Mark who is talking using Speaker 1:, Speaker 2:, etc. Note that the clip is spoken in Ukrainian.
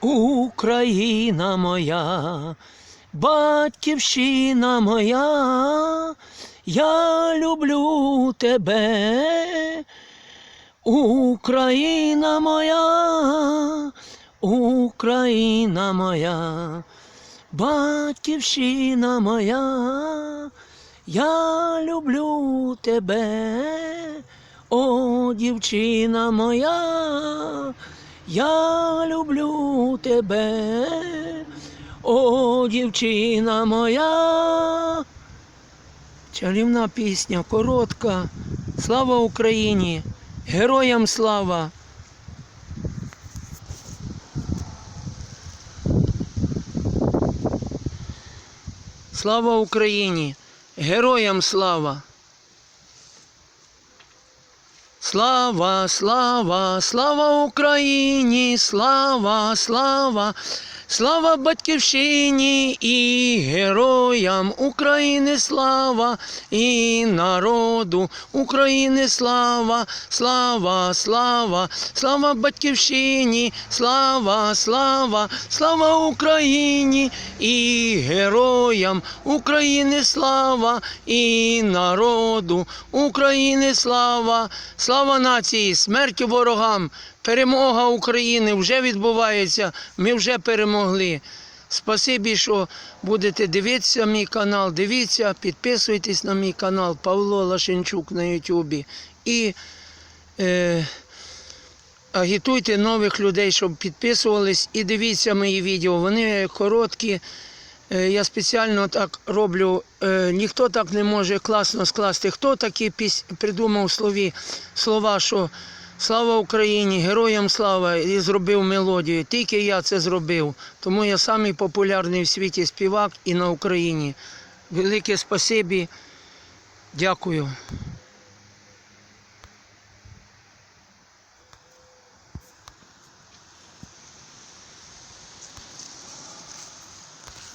Speaker 1: Україна моя, батьківщина моя, я люблю тебе. Україна моя, Україна моя, батьківщина моя, я люблю тебе, о дівчина моя, я люблю тебе, о дівчина моя. Чарівна пісня, коротка. Слава Україні! Героям слава! Слава Україні! Героям слава! Слава, слава, слава Україні, слава, слава, слава батьківщині і героям України слава, і народу України слава, слава, слава, слава батьківщині, слава, слава, слава Україні і героям України слава, і народу України слава. Слава нації, смерть ворогам, перемога України вже відбувається. Ми вже перемогли. Спасибі, що будете дивитися мій канал. Дивіться, підписуйтесь на мій канал Павло Лашенчук на Ютубі. І е, агітуйте нових людей, щоб підписувались. І дивіться мої відео. Вони короткі. Е, Я спеціально так роблю. е, Ніхто так не може класно скласти. Хто такі придумав слові, слова, що слава Україні, героям слава і зробив мелодію. Тільки я це зробив. Тому я самий популярний в світі співак і на Україні. Велике спасибі. Дякую.